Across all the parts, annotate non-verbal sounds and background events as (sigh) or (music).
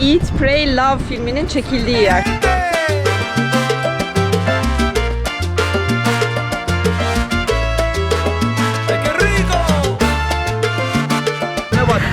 Eat, Pray, Love filminin çekildiği yer.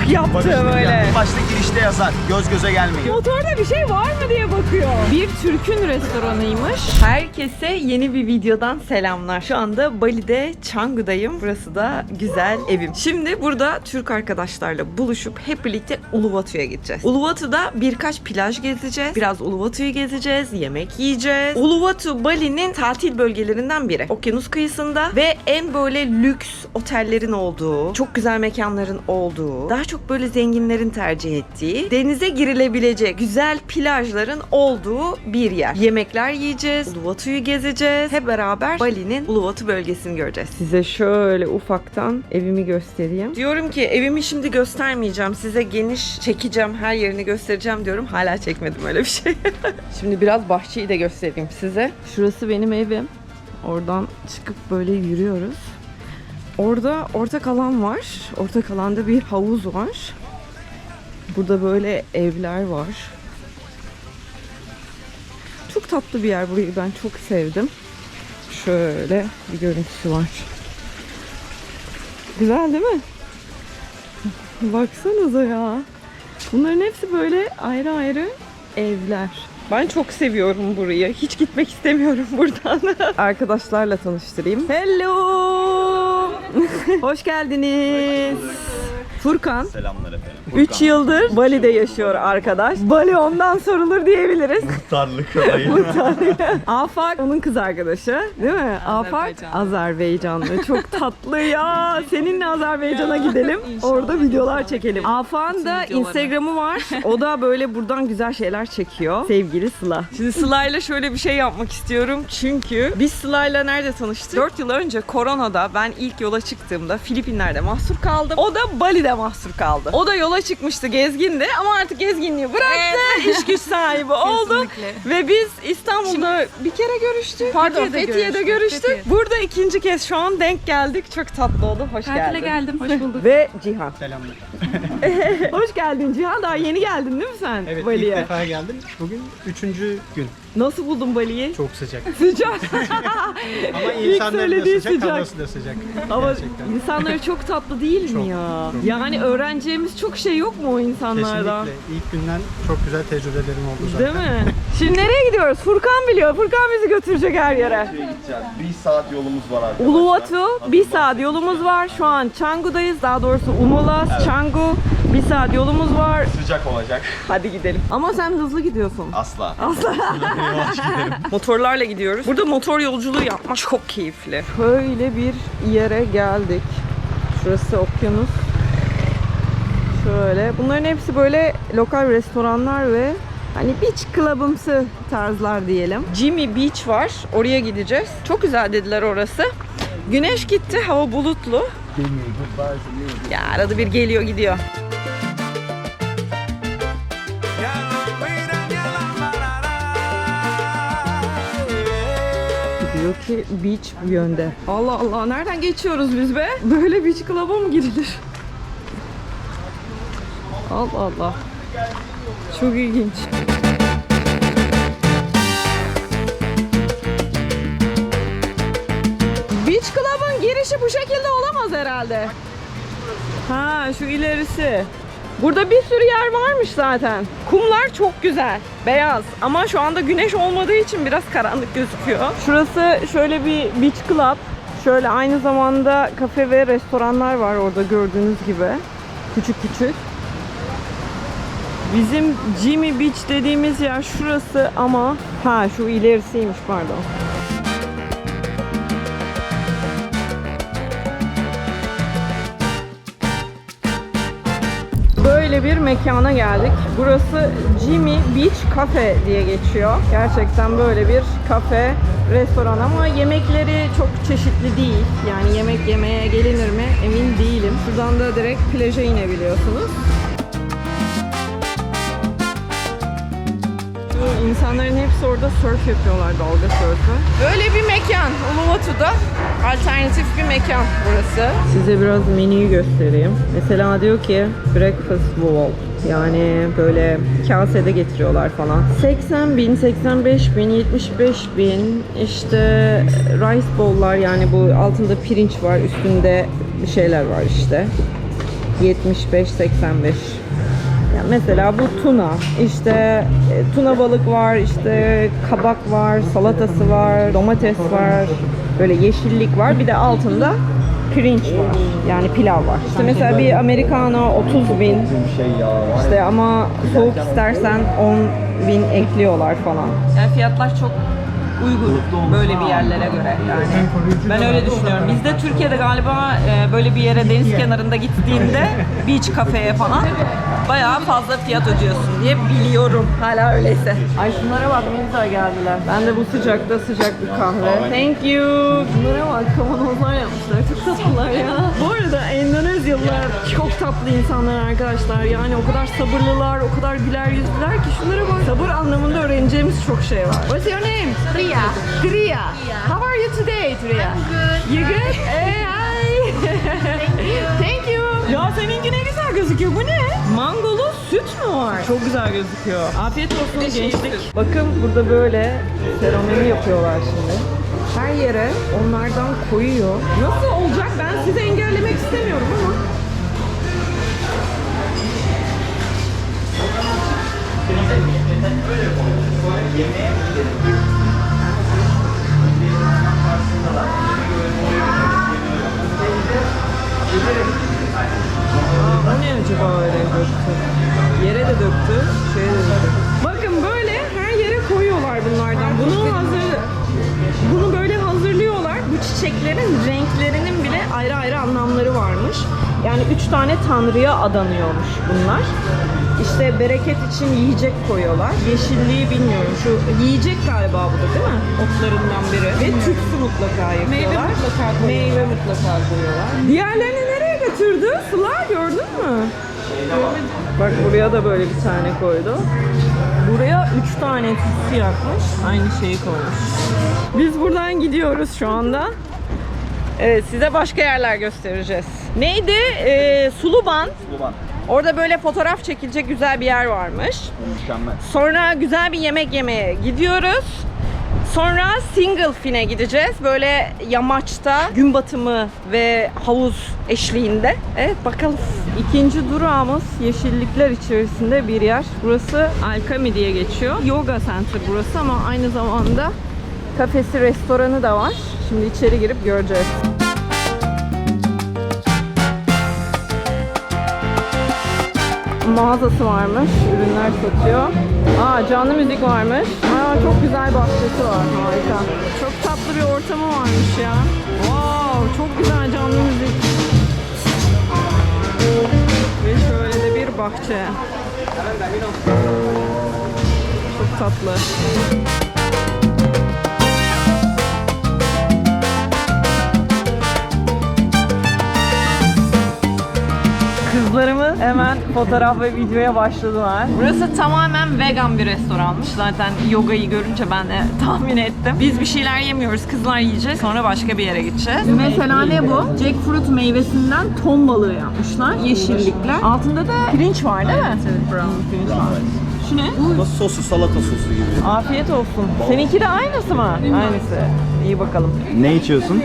Yaptı böyle. yaptı. Girişte yazar. Göz göze gelmeyin. Motorda bir şey var mı diye bakıyor. Bir Türk'ün restoranıymış. Herkese yeni bir videodan selamlar. Şu anda Bali'de Canggu'dayım. Burası da güzel evim. Şimdi burada Türk arkadaşlarla buluşup hep birlikte Uluwatu'ya gideceğiz. Uluwatu'da birkaç plaj gezeceğiz. Biraz Uluwatu'yu gezeceğiz. Yemek yiyeceğiz. Uluwatu Bali'nin tatil bölgelerinden biri. Okyanus kıyısında ve en böyle lüks otellerin olduğu, çok güzel mekanların olduğu, daha çok böyle zenginlerin tercih ettiği, denize girilebilecek güzel plajların olduğu bir yer. Yemekler yiyeceğiz, Uluwatu'yu gezeceğiz. Hep beraber Bali'nin Uluwatu bölgesini göreceğiz. Size şöyle ufaktan evimi göstereyim. Diyorum ki evimi şimdi göstermeyeceğim. Size geniş çekeceğim, her yerini göstereceğim diyorum. Hala çekmedim öyle bir şey. (laughs) şimdi biraz bahçeyi de göstereyim size. Şurası benim evim. Oradan çıkıp böyle yürüyoruz. Orada ortak alan var. Ortak alanda bir havuz var. Burada böyle evler var. Çok tatlı bir yer burayı ben çok sevdim. Şöyle bir görüntüsü var. Güzel değil mi? Baksanıza ya. Bunların hepsi böyle ayrı ayrı evler. Ben çok seviyorum burayı. Hiç gitmek istemiyorum (laughs) buradan. Arkadaşlarla tanıştırayım. Hello! (laughs) Hoş geldiniz. Furkan. Selamlar efendim. 3 yıldır Bali'de yaşıyor arkadaş. Bali ondan sorulur diyebiliriz. Muhtarlık olayı. (laughs) Afak onun kız arkadaşı değil mi? Afak Azerbaycanlı. Çok tatlı ya. Seninle Azerbaycan'a gidelim. Orada videolar çekelim. Afak'ın da Instagram'ı var. O da böyle buradan güzel şeyler çekiyor. Sevgili Sıla. Şimdi Sıla'yla şöyle bir şey yapmak istiyorum. Çünkü biz Sıla'yla nerede tanıştık? 4 yıl önce koronada ben ilk yola çıktığımda Filipinler'de mahsur kaldım. O da Bali'de mahsur kaldı. O da yola çıkmıştı gezgindi ama artık gezginliği bıraktı. İş güç sahibi (laughs) oldu. Ve biz İstanbul'da bir kere görüştük. Pardon Fethiye'de Fethiye'de, görüştük, görüştük. Fethiye. Burada ikinci kez şu an denk geldik. Çok tatlı oldu. Hoş Tatile geldin. geldim. Hoş (laughs) bulduk. Ve Cihan. Selamlar. Hoş geldin Cihan. Daha yeni geldin değil mi sen Evet ilk Bali'ye? defa geldim. Bugün üçüncü gün. Nasıl buldun Bali'yi? Çok sıcak. (laughs) Sıcak. (laughs) Ama İlk insanları da söylediği sıcak, sıcak. havası da sıcak. Ama Gerçekten. insanları çok tatlı değil mi Çok, ya? çok. Yani öğreneceğimiz çok şey yok mu o insanlardan? Kesinlikle. İlk günden çok güzel tecrübelerim oldu zaten. Değil mi? Şimdi nereye gidiyoruz? Furkan biliyor. Furkan bizi götürecek her yere. gideceğiz. Bir saat yolumuz var arkadaşlar. Uluwatu bir saat yolumuz var. Şu an Canggu'dayız. Daha doğrusu Umulas, Canggu. Bir saat yolumuz var. Sıcak olacak. Hadi gidelim. Ama sen hızlı gidiyorsun. Asla. Asla. (laughs) Motorlarla gidiyoruz. Burada motor yolculuğu yapmak çok keyifli. Şöyle bir yere geldik. Şurası okyanus. Şöyle. Bunların hepsi böyle lokal restoranlar ve hani beach club'ımsı tarzlar diyelim. Jimmy Beach var. Oraya gideceğiz. Çok güzel dediler orası. Güneş gitti. Hava bulutlu. Ya arada bir geliyor gidiyor. Diyor ki beach bu yönde. Allah Allah nereden geçiyoruz biz be? Böyle beach club'a mı girilir? Allah Allah. Çok ilginç. Bu şekilde olamaz herhalde. Ha şu ilerisi. Burada bir sürü yer varmış zaten. Kumlar çok güzel. Beyaz. Ama şu anda güneş olmadığı için biraz karanlık gözüküyor. Şurası şöyle bir beach club. Şöyle aynı zamanda kafe ve restoranlar var orada gördüğünüz gibi. Küçük küçük. Bizim Jimmy Beach dediğimiz yer şurası ama ha şu ilerisiymiş pardon. Böyle bir mekana geldik. Burası Jimmy Beach Cafe diye geçiyor. Gerçekten böyle bir kafe, restoran ama yemekleri çok çeşitli değil. Yani yemek yemeye gelinir mi emin değilim. Şuradan da direkt plaja inebiliyorsunuz. İnsanların hepsi orada surf yapıyorlar, dalga surfü. Böyle bir mekan Uluwatu'da. Alternatif bir mekan burası. Size biraz menüyü göstereyim. Mesela diyor ki breakfast bowl. Yani böyle kasede getiriyorlar falan. 80 bin, 85 bin, 75 bin işte rice bowl'lar yani bu altında pirinç var üstünde bir şeyler var işte. 75, 85. Yani mesela bu tuna. İşte e, tuna balık var, işte kabak var, salatası var, domates var. Böyle yeşillik var. Bir de altında pirinç var. Yani pilav var. İşte mesela bir americano 30 bin. İşte ama soğuk istersen 10 bin ekliyorlar falan. Yani fiyatlar çok uygun böyle bir yerlere göre yani. Ben öyle düşünüyorum. Bizde Türkiye'de galiba e, böyle bir yere deniz kenarında gittiğinde beach kafeye falan bayağı fazla fiyat ödüyorsun diye biliyorum. Hala öyleyse. Ay şunlara bak ne güzel geldiler. Ben de bu sıcakta sıcak bir kahve. Thank you. Bunlara bak kavanozlar yapmışlar. Çok tatlılar ya. Bu arada Endonezyalılar çok tatlı insanlar arkadaşlar. Yani o kadar sabırlılar, o kadar güler yüzlüler ki şunlara bak. Sabır anlamında öğreneceğimiz çok şey var. What's your name? Priya. Kriya. How are you today, Kriya? Good. You good? Hey, hi. Thank you. Ya seninki ne güzel gözüküyor. Bu ne? Mangolu süt mü var? Çok güzel gözüküyor. Afiyet olsun gençlik. Bakın burada böyle seromeni yapıyorlar şimdi. Her yere onlardan koyuyor. Nasıl olacak? Ben sizi engellemek istemiyorum ama. Üç tane tanrıya adanıyormuş bunlar. İşte bereket için yiyecek koyuyorlar. Yeşilliği bilmiyorum. Şu yiyecek galiba bu da değil mi? Otlarından biri. Ve tütsü mutlaka yapıyorlar. Meyve mutlaka koyuyorlar. Meyve mutlaka koyuyorlar. Diğerlerini nereye götürdü? Sıla gördün mü? Bak buraya da böyle bir tane koydu. Buraya üç tane tütsü yakmış. Aynı şeyi koymuş. Biz buradan gidiyoruz şu anda. Evet, size başka yerler göstereceğiz. Neydi? Ee, Suluban. Ulan Orada böyle fotoğraf çekilecek güzel bir yer varmış. mükemmel. Sonra güzel bir yemek yemeye gidiyoruz. Sonra Single Fin'e gideceğiz. Böyle yamaçta gün batımı ve havuz eşliğinde. Evet bakalım. İkinci durağımız yeşillikler içerisinde bir yer. Burası Alkami diye geçiyor. Yoga Center burası ama aynı zamanda kafesi, restoranı da var. Şimdi içeri girip göreceğiz. mağazası varmış. Ürünler satıyor. Aa canlı müzik varmış. Aa çok güzel bahçesi var. Harika. Çok tatlı bir ortamı varmış ya. Wow çok güzel canlı müzik. Ve şöyle de bir bahçe. Çok tatlı. Kızlarımız hemen fotoğraf ve videoya başladılar. Burası tamamen vegan bir restoranmış. Zaten yogayı görünce ben de (laughs) tahmin ettim. Biz bir şeyler yemiyoruz. Kızlar yiyecek. Sonra başka bir yere gideceğiz. Mesela ne bu? Jackfruit meyvesinden ton balığı yapmışlar. Yeşillikler. Altında da pirinç var değil mi? Evet, brown pirinç var. Şu ne? Nasıl sosu salata sosu gibi. Afiyet olsun. Seninki de aynısı mı? Aynısı. İyi bakalım. Ne içiyorsun?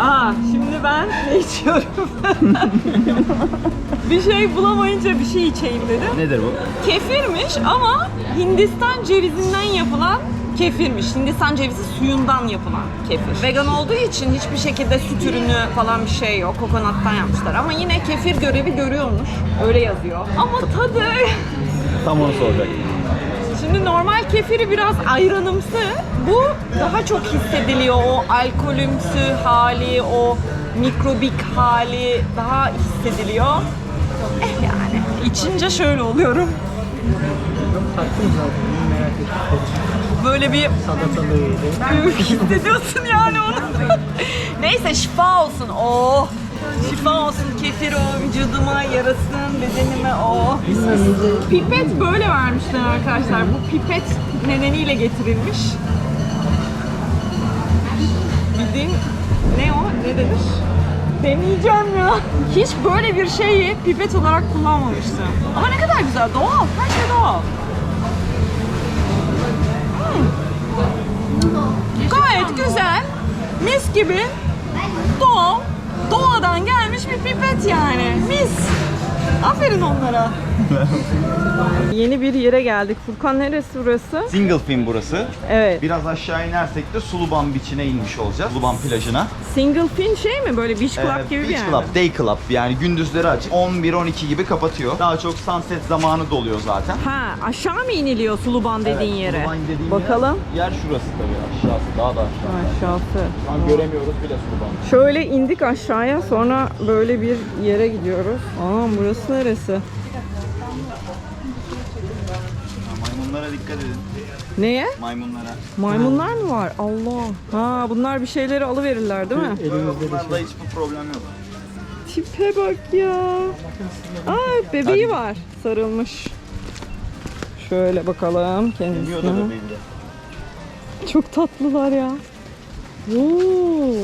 Aa, şimdi ben ne içiyorum? (laughs) bir şey bulamayınca bir şey içeyim dedim. Nedir bu? Kefirmiş ama Hindistan cevizinden yapılan kefirmiş. Hindistan cevizi suyundan yapılan kefir. Vegan olduğu için hiçbir şekilde süt ürünü falan bir şey yok. Kokonattan yapmışlar ama yine kefir görevi görüyormuş. Öyle yazıyor. Ama tadı Tam onu soracak. Şimdi normal kefiri biraz ayranımsı. Bu daha çok hissediliyor. O alkolümsü hali, o mikrobik hali daha hissediliyor. Eh yani. İçince şöyle oluyorum. Böyle bir (laughs) hissediyorsun yani onu. Neyse şifa olsun. Oh. Şifa olsun kefir o vücuduma yarasın bedenime o. Pipet böyle vermişler arkadaşlar. Bu pipet nedeniyle getirilmiş. Bildiğin ne o? Ne denir? Deneyeceğim ya. Hiç böyle bir şeyi pipet olarak kullanmamıştım. Ama ne kadar güzel. Doğal. Her şey doğal. Hmm. Gayet güzel. Mis gibi. Doğal. Doğadan gelmiş bir pipet yani. Mis. Aferin onlara. (laughs) Yeni bir yere geldik. Furkan neresi burası? Single fin burası. Evet. Biraz aşağı inersek de Suluban Beach'ine inmiş olacağız. Suluban plajına. Single fin şey mi? Böyle beach club Ee, gibi bir beach yer club, mi? day club yani gündüzleri açık. 11-12 gibi kapatıyor. Daha çok sunset zamanı doluyor zaten. Ha aşağı mı iniliyor Suluban dediğin Evet, yere? Suluban dediğin Bakalım. Yer, yer şurası tabii aşağısı daha da aşağı. Aşağısı. Şu an göremiyoruz bile Suluban'ı. Şöyle indik aşağıya sonra böyle bir yere gidiyoruz. Aa burası neresi? Maymunlara dikkat edin. Neye? Maymunlara. Maymunlar mı var? Allah. Ha bunlar bir şeyleri alıverirler değil mi? Bunlarda hiçbir problem yok. Tipe bak ya. Aa bebeği var sarılmış. Şöyle bakalım Demiyor da kendisine. Çok tatlılar ya. Oo.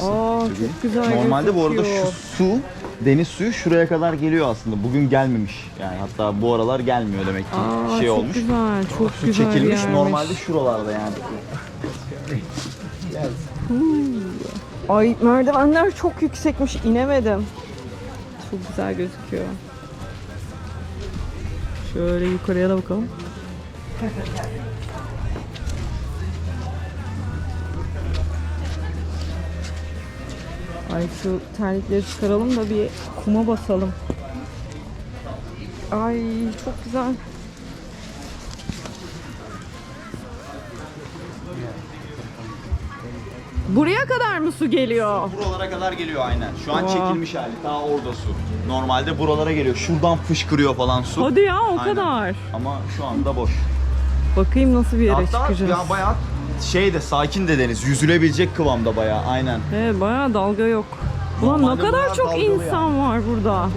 Aa çok güzel Normalde bu arada gözüküyor. şu su, deniz suyu şuraya kadar geliyor aslında. Bugün gelmemiş. Yani hatta bu aralar gelmiyor demek ki. Aa, şey çok olmuş. güzel, çok Su güzel çekilmiş yermiş. normalde şuralarda yani. Ay merdivenler çok yüksekmiş inemedim. Çok güzel gözüküyor. Şöyle yukarıya da bakalım. Ay şu terlikleri çıkaralım da bir kuma basalım. Ay çok güzel. Buraya kadar mı su geliyor? Buralara kadar geliyor aynen. Şu an Aa. çekilmiş hali. Daha orada su. Normalde buralara geliyor. Şuradan fışkırıyor falan su. Hadi ya o Aynen. kadar. Ama şu anda boş. Bakayım nasıl bir yere Hatta çıkacağız. ya bayağı şey de sakin de deniz. Yüzülebilecek kıvamda bayağı aynen. Evet bayağı dalga yok. Ulan ne Normalde kadar buralar çok dalgalı insan var burada.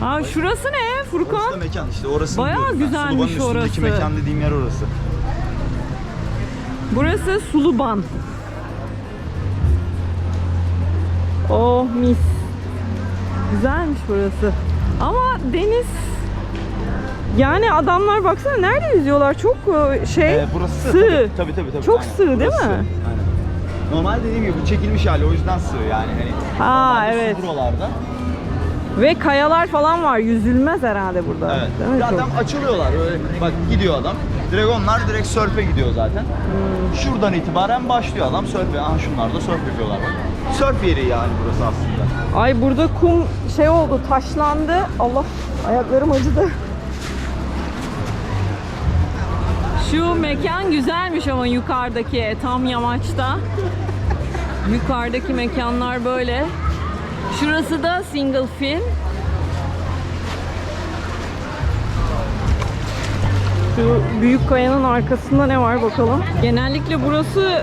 Ha şurası ne Orası da Furkan? mekan işte orası. Bayağı güzelmiş Sulubanın üstündeki orası. mekan dediğim yer orası. Burası Suluban. Oh mis. Güzelmiş burası. Ama deniz yani adamlar baksana nerede yüzüyorlar? Çok e, şey Ee, burası sığ. Tabii tabii tabii. Çok aynen. sığ değil Burası, mi? Aynen. Normal dediğim gibi bu çekilmiş hali o yüzden sığ yani hani. Ha, normalde su evet. Buralarda. Ve kayalar falan var. Yüzülmez herhalde burada. Evet. Değil mi? Zaten Çok- açılıyorlar. Öyle, bak gidiyor adam. Direkt onlar direkt sörfe gidiyor zaten. Hmm. Şuradan itibaren başlıyor adam sörfe. Aha şunlar da sörf yapıyorlar bak. Sörf yeri yani burası aslında. Ay burada kum şey oldu, taşlandı. Allah ayaklarım acıdı. Şu mekan güzelmiş ama yukarıdaki tam yamaçta. Yukarıdaki mekanlar böyle. Şurası da single fin. Şu büyük kayanın arkasında ne var bakalım. Genellikle burası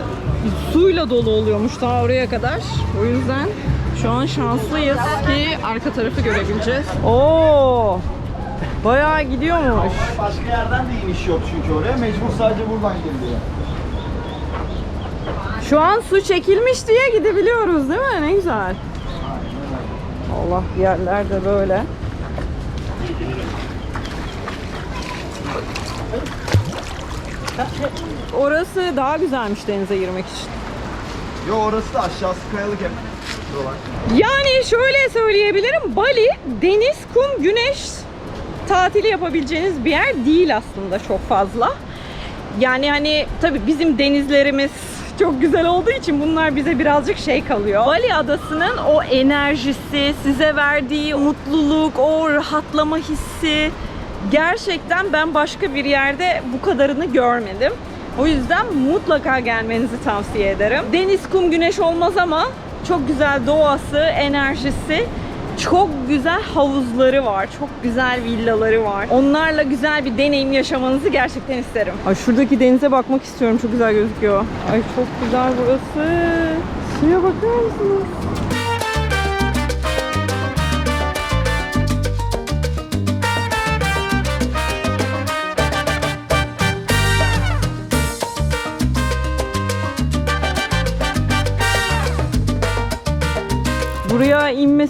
suyla dolu oluyormuş daha oraya kadar. O yüzden şu an şanslıyız ki arka tarafı görebileceğiz. Oo! Bayağı gidiyormuş. Başka yerden de iniş yok çünkü oraya. Mecbur sadece buradan giriliyor. Şu an su çekilmiş diye gidebiliyoruz değil mi? Ne güzel. Allah yerler de böyle. Orası daha güzelmiş denize girmek için. Yo orası da aşağısı kayalık hep. Yani şöyle söyleyebilirim. Bali deniz, kum, güneş tatili yapabileceğiniz bir yer değil aslında çok fazla. Yani hani tabii bizim denizlerimiz çok güzel olduğu için bunlar bize birazcık şey kalıyor. Bali adasının o enerjisi, size verdiği mutluluk, o rahatlama hissi gerçekten ben başka bir yerde bu kadarını görmedim. O yüzden mutlaka gelmenizi tavsiye ederim. Deniz, kum, güneş olmaz ama çok güzel doğası, enerjisi, çok güzel havuzları var, çok güzel villaları var. Onlarla güzel bir deneyim yaşamanızı gerçekten isterim. Ay şuradaki denize bakmak istiyorum, çok güzel gözüküyor. Ay çok güzel burası. Suya bakar mısınız?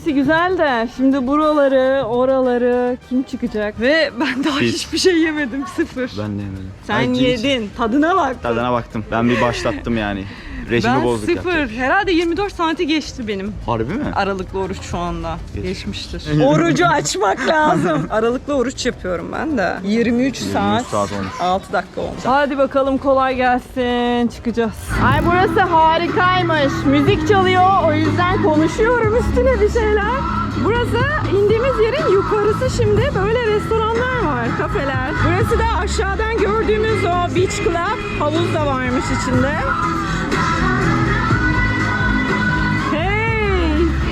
Güzel de şimdi buraları, oraları kim çıkacak? Ve ben daha Biz. hiçbir şey yemedim sıfır. Ben de yemedim. Sen yedin. Tadına bak. Tadına baktım. Ben bir başlattım yani. Rejimi Ben bozduk sıfır. yapacak. Herhalde 24 saati geçti benim. Harbi mi? Aralıklı oruç şu anda. Geç. Geçmiştir. (laughs) Orucu açmak lazım. (laughs) Aralıklı oruç yapıyorum ben de. 23, saat. saat olmuş. 6 dakika olmuş. Hadi bakalım kolay gelsin. Çıkacağız. Ay burası harikaymış. Müzik çalıyor. O yüzden konuşuyorum üstüne bir şeyler. Burası indiğimiz yerin yukarısı şimdi. Böyle restoranlar var, kafeler. Burası da aşağıdan gördüğümüz o beach club. Havuz da varmış içinde.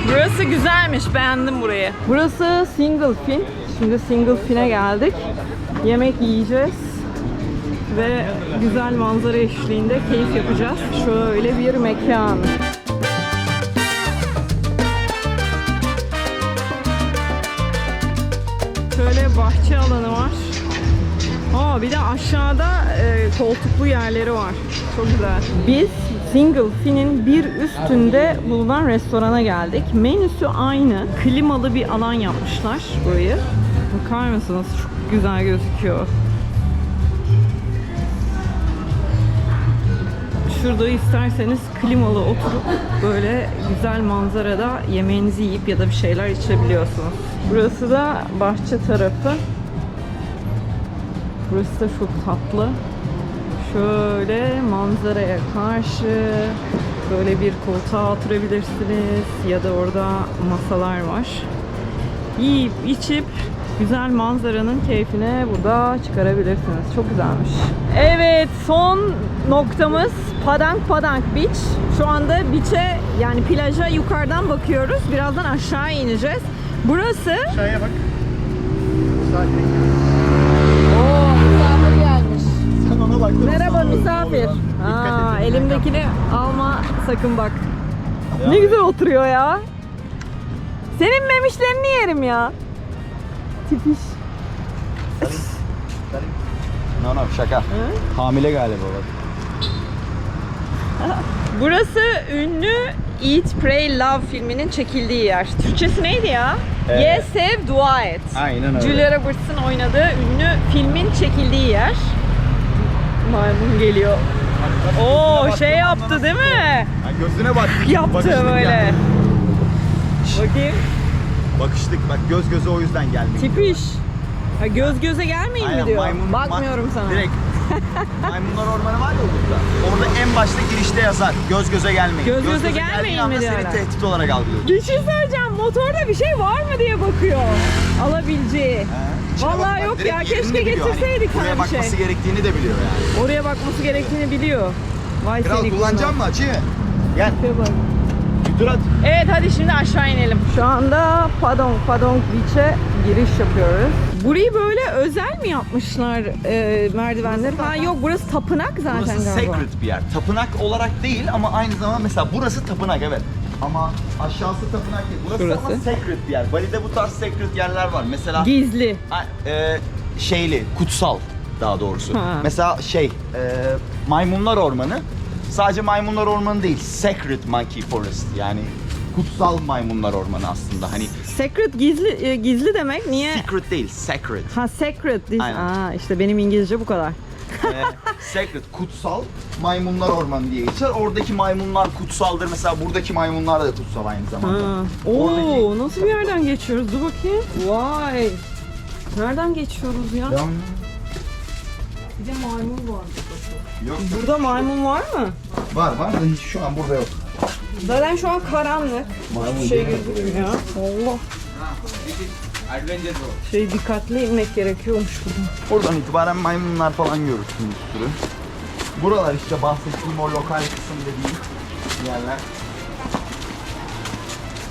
Burası güzelmiş. Beğendim burayı. Burası Single Fin. Şimdi Single Fin'e geldik. Yemek yiyeceğiz. Ve güzel manzara eşliğinde keyif yapacağız. Şöyle bir mekan. Şöyle bahçe alanı var. Aa bir de aşağıda e, koltuklu yerleri var. Çok güzel. Biz Single Fin'in bir üstünde bulunan restorana geldik. Menüsü aynı. Klimalı bir alan yapmışlar burayı. Bakar mısınız? Çok güzel gözüküyor. Şurada isterseniz klimalı oturup böyle güzel manzarada yemeğinizi yiyip ya da bir şeyler içebiliyorsunuz. Burası da bahçe tarafı. Burası da çok tatlı. Şöyle manzaraya karşı böyle bir koltuğa oturabilirsiniz ya da orada masalar var. Yiyip içip güzel manzaranın keyfine burada çıkarabilirsiniz. Çok güzelmiş. Evet son noktamız Padang Padang Beach. Şu anda beach'e yani plaja yukarıdan bakıyoruz. Birazdan aşağı ineceğiz. Burası Aşağıya bak. Sakin. Sen ona bak. Merhaba misafir. Aa, elimdekini alma sakın bak. Ne güzel oturuyor ya. Senin memişlerini yerim ya. Tipiş. No no şaka. Hamile galiba bak. (laughs) Burası ünlü Eat, Pray, Love filminin çekildiği yer. Türkçesi neydi ya? Ee, Ye, sev, dua et. Aynen öyle. Julia Roberts'ın oynadığı ünlü filmin çekildiği yer. Maymun geliyor. Oo şey yaptı değil mi? Ha, gözüne bak. (laughs) Yaptı Bakıştık böyle. yani. Bakayım. Bakıştık bak göz göze o yüzden geldik. Tipiş. Ha, göz göze gelmeyin mi diyor. maymun- Bakmıyorum ma- sana. Direkt. (laughs) Maymunlar ormanı var ya orada. Orada en başta girişte yazar. Göz göze gelmeyin. Göz göze geldiğin gelmeyin anda mi seni diyorlar? tehdit olarak algılıyor. Bir şey söyleyeceğim. Motorda bir şey var mı diye bakıyor. Alabileceği. He. Vallahi yok ya, keşke biliyor. getirseydik Hani buraya bir şey. bakması gerektiğini de biliyor yani. Oraya bakması gerektiğini biliyor. Vay Kral seni kullanacak mı açıyı? Gel. Bak. Bir tur at. Evet hadi şimdi aşağı inelim. Şu anda Padong Padong Beach'e giriş yapıyoruz. Burayı böyle özel mi yapmışlar e, merdivenleri? Ha yok burası tapınak zaten Burası galiba. sacred bir yer. Tapınak olarak değil ama aynı zamanda mesela burası tapınak evet. Ama aşağısı tapınak değil. Burası Şurası. ama sacred bir yer. Bali'de bu tarz sacred yerler var. Mesela Gizli. Ha, e, şeyli, kutsal daha doğrusu. Ha. Mesela şey, e, maymunlar ormanı. Sadece maymunlar ormanı değil, Sacred Monkey Forest yani kutsal maymunlar ormanı aslında. Hani Sacred gizli e, gizli demek. Niye? secret değil, sacred. Ha sacred. This. Aynen. Aa işte benim İngilizce bu kadar. (laughs) E, sacred, kutsal maymunlar ormanı diye geçer. Oradaki maymunlar kutsaldır. Mesela buradaki maymunlar da kutsal aynı zamanda. Ha. Oradaki- Oo nasıl bir yerden geçiyoruz? Dur bakayım. Vay. Nereden geçiyoruz ya? Devam. Bir de maymun var. Yok. Burada maymun var mı? Var var da hiç şu an burada yok. Zaten şu an karanlık. Maymun şey gözükmüyor. Allah. Şey dikkatli inmek gerekiyormuş burada. Oradan itibaren maymunlar falan görürsün bir sürü. Buralar işte bahsettiğim o lokal kısım dediğim yerler.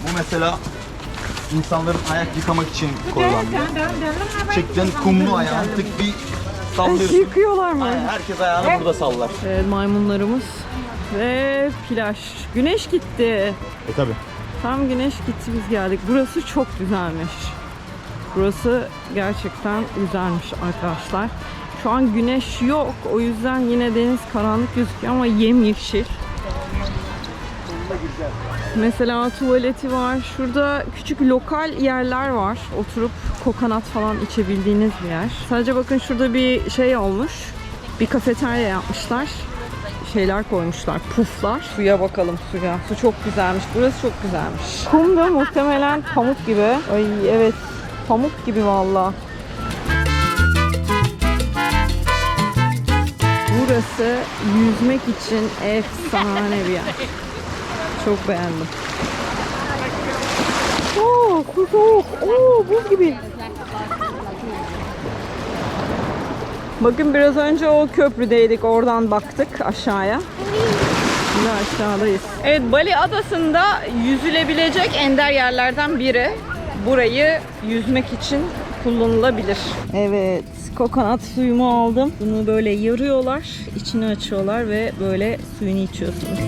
Bu mesela insanların ayak yıkamak için koyulan bir yer. Çıktın kumlu ayağın tık bir sallıyorsun. Yıkıyorlar mı? Aynen, herkes ayağını burada sallar. Evet maymunlarımız ve plaj. Güneş gitti. E tabi. Tam güneş gitti biz geldik. Burası çok güzelmiş. Burası gerçekten güzelmiş arkadaşlar. Şu an güneş yok. O yüzden yine deniz karanlık gözüküyor ama yemyeşil. Mesela tuvaleti var. Şurada küçük lokal yerler var. Oturup kokonat falan içebildiğiniz bir yer. Sadece bakın şurada bir şey olmuş. Bir kafeterya yapmışlar. Şeyler koymuşlar, puflar. Suya bakalım suya. Su çok güzelmiş. Burası çok güzelmiş. Kum da muhtemelen pamuk gibi. Ay evet. Pamuk gibi valla. Burası yüzmek için efsane bir yer. Çok beğendim. Oo, soğuk. Oo, buz gibi. Bakın biraz önce o köprüdeydik. Oradan baktık aşağıya. Şimdi aşağıdayız. Evet Bali adasında yüzülebilecek ender yerlerden biri. Burayı yüzmek için kullanılabilir. Evet, kokonat suyumu aldım. Bunu böyle yarıyorlar, içini açıyorlar ve böyle suyunu içiyorsunuz.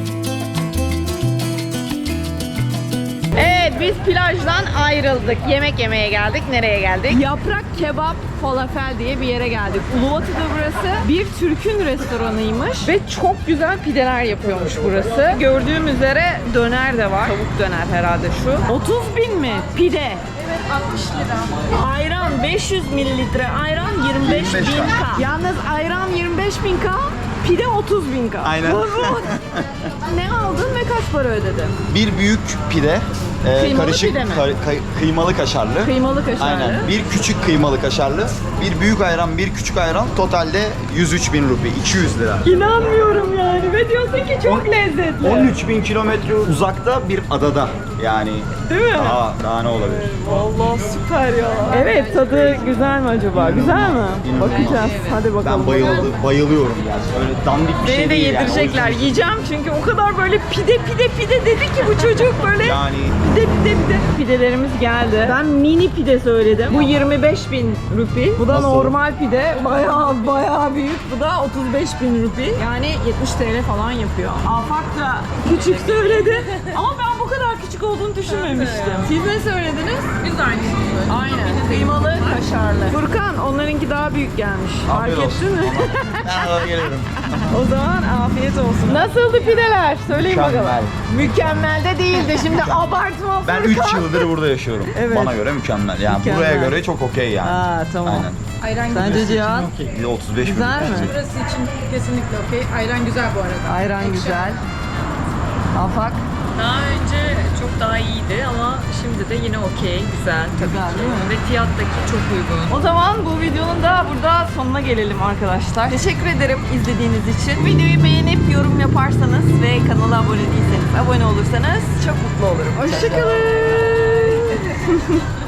Evet biz plajdan ayrıldık. Yemek yemeye geldik. Nereye geldik? Yaprak Kebap Falafel diye bir yere geldik. Uluvatı'da burası. Bir Türk'ün restoranıymış ve çok güzel pideler yapıyormuş burası. Gördüğüm üzere döner de var. Tavuk döner herhalde şu. 30 bin mi? Pide. Evet 60 lira. Ayran 500 mililitre. Ayran 25 bin 25 K. Yalnız ayran 25 bin K. Pide 30 bin K. Aynen. (laughs) Ne aldın ve kaç para ödedin? Bir büyük pide. E, Kıymalı karışık pide mi? kar- kay- kıymalı kaşarlı. Kıymalı kaşarlı. Aynen. Bir küçük kıymalı kaşarlı, bir büyük ayran, bir küçük ayran. Totalde 103 bin rupi, 200 lira. İnanmıyorum yani ve diyorsun ki çok lezzetli. 13 bin kilometre uzakta bir adada. Yani Değil mi? daha, daha ne olabilir? Vallahi süper ya. Evet tadı güzel mi acaba? Güzel mi? İnanılmaz. Bakacağız. Hadi bakalım. Ben bayıldı, bayılıyorum yani. Öyle dandik bir Beni şey de değil yani. O yedirecekler. Yiyeceğim çünkü o kadar böyle pide pide pide dedi ki bu çocuk böyle Yani pide pide pide. Pidelerimiz geldi. Ben mini pide söyledim. Bu 25 bin rupi. Bu da Nasıl? normal pide. Bayağı bayağı büyük. Bu da 35 bin rupi. Yani 70 TL falan yapıyor. Afak da küçük söyledi. Ama ben bu kadar küçük olduğunu düşünmemiştim. Siz ne söylediniz? Biz aynı. Aynen. Kıymalı, kaşarlı. Furkan onlarınki daha büyük gelmiş. Fark Afiyet olsun. ettin mi? ben gelirim. (laughs) O zaman afiyet olsun. Nasıldı pideler? Söyleyin Mükemmel. bakalım. Mükemmel de değildi. Şimdi abartma Ben Furkan. 3 yıldır burada yaşıyorum. Evet. Bana göre mükemmel. Yani Mükemmel. buraya göre çok okey yani. Aa tamam. Aynen. Ayran Sence Cihan? Bir de 35 bin. Güzel mi? Burası için kesinlikle okey. Ayran güzel bu arada. Ayran güzel. Afak. Daha önce çok daha iyiydi ama şimdi de yine okey, güzel tabii Güzel, ki. Ve fiyattaki çok uygun. O zaman bu videonun da burada sonuna gelelim arkadaşlar. Teşekkür ederim izlediğiniz için. Videoyu beğenip yorum yaparsanız ve kanala abone değilseniz abone olursanız çok mutlu olurum. Hoşçakalın. (laughs)